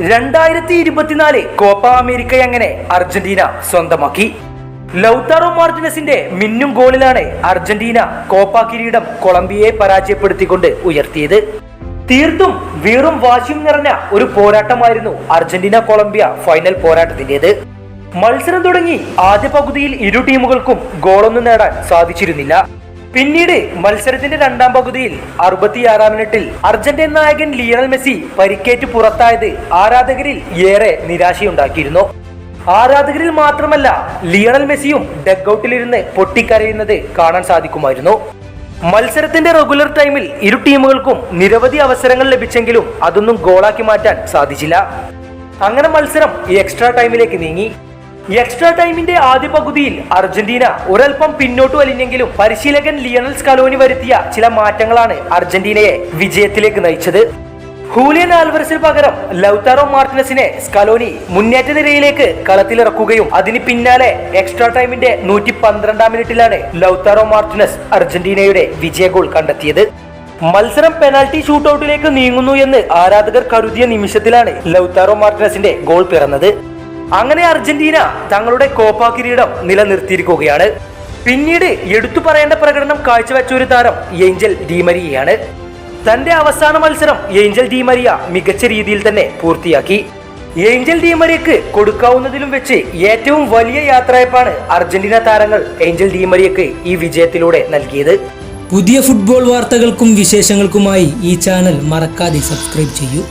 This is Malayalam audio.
രണ്ടായിരത്തി ഇരുപത്തിനാല് കോപ്പ അമേരിക്ക എങ്ങനെ അർജന്റീന സ്വന്തമാക്കി. ലൗത്താറോ മാർട്ടിനസിന്റെ മിന്നും ഗോളിലാണ് അർജന്റീന കോപ്പ കിരീടം കൊളംബിയയെ പരാജയപ്പെടുത്തിക്കൊണ്ട് ഉയർത്തിയത്. തീർത്തും വീറും വാശിയും നിറഞ്ഞ ഒരു പോരാട്ടമായിരുന്നു അർജന്റീന കൊളംബിയ ഫൈനൽ പോരാട്ടത്തിന്റേത് മത്സരം തുടങ്ങി ആദ്യ പകുതിയിൽ ഇരു ടീമുകൾക്കും ഗോളൊന്നും നേടാൻ സാധിച്ചിരുന്നില്ല. പിന്നീട് മത്സരത്തിന്റെ രണ്ടാം പകുതിയിൽ അറുപത്തിയാറാം മിനിറ്റിൽ അർജന്റീൻ നായകൻ ലിയണൽ മെസ്സി പരിക്കേറ്റ് പുറത്തായത് ആരാധകരിൽ ഏറെ നിരാശയുണ്ടാക്കിയിരുന്നു. ആരാധകരിൽ മാത്രമല്ല ലിയണൽ മെസ്സിയും ഡഗ്ഔട്ടിലിരുന്ന് പൊട്ടിക്കരയുന്നത് കാണാൻ സാധിക്കുമായിരുന്നു. മത്സരത്തിന്റെ റെഗുലർ ടൈമിൽ ഇരു ടീമുകൾക്കും നിരവധി അവസരങ്ങൾ ലഭിച്ചെങ്കിലും അതൊന്നും ഗോളാക്കി മാറ്റാൻ സാധിച്ചില്ല. അങ്ങനെ മത്സരം എക്സ്ട്രാ ടൈമിലേക്ക് നീങ്ങി. എക്സ്ട്രാ ടൈമിന്റെ ആദ്യ പകുതിയിൽ അർജന്റീന ഒരൽപ്പം പിന്നോട്ട് വലിഞ്ഞെങ്കിലും പരിശീലകൻ ലിയണൽ സ്കലോനി വരുത്തിയ ചില മാറ്റങ്ങളാണ് അർജന്റീനയെ വിജയത്തിലേക്ക് നയിച്ചത്. ഹൂലിയൻ ആൽവറസിന് പകരം ലൗതാറോ മാർട്ടിനസിനെ സ്കലോനി മുന്നേറ്റ നിരയിലേക്ക് കളത്തിലിറക്കുകയും അതിന് പിന്നാലെ എക്സ്ട്രാ ടൈമിന്റെ നൂറ്റി പന്ത്രണ്ടാം മിനിറ്റിലാണ് ലൗതാറോ മാർട്ടിനസ് അർജന്റീനയുടെ വിജയ ഗോൾ കണ്ടെത്തിയത്. മത്സരം പെനാൽറ്റി ഷൂട്ടൌട്ടിലേക്ക് നീങ്ങുന്നു എന്ന് ആരാധകർ കരുതിയ നിമിഷത്തിലാണ് ലൗതാറോ മാർട്ടിനസിന്റെ ഗോൾ പിറന്നത്. അങ്ങനെ അർജന്റീന തങ്ങളുടെ കോപ്പ കിരീടം നിലനിർത്തിയിരിക്കുകയാണ്. പിന്നീട് എടുത്തു പറയേണ്ട പ്രകടനം കാഴ്ചവെച്ച ഒരു താരം ഏഞ്ചൽ ഡിമരിയയാണ്. തന്റെ അവസാന മത്സരം ഏഞ്ചൽ ഡിമരിയ മികച്ച രീതിയിൽ തന്നെ പൂർത്തിയാക്കി. ഏഞ്ചൽ ഡിമരിയക്ക് കൊടുക്കാവുന്നതിലും വെച്ച് ഏറ്റവും വലിയ യാത്രയപ്പാണ് അർജന്റീന താരങ്ങൾ ഏഞ്ചൽ ഡിമരിയക്ക് ഈ വിജയത്തിലൂടെ നൽകിയത്. പുതിയ ഫുട്ബോൾ വാർത്തകൾക്കും വിശേഷങ്ങൾക്കുമായി ഈ ചാനൽ മറക്കാതെ സബ്സ്ക്രൈബ് ചെയ്യൂ.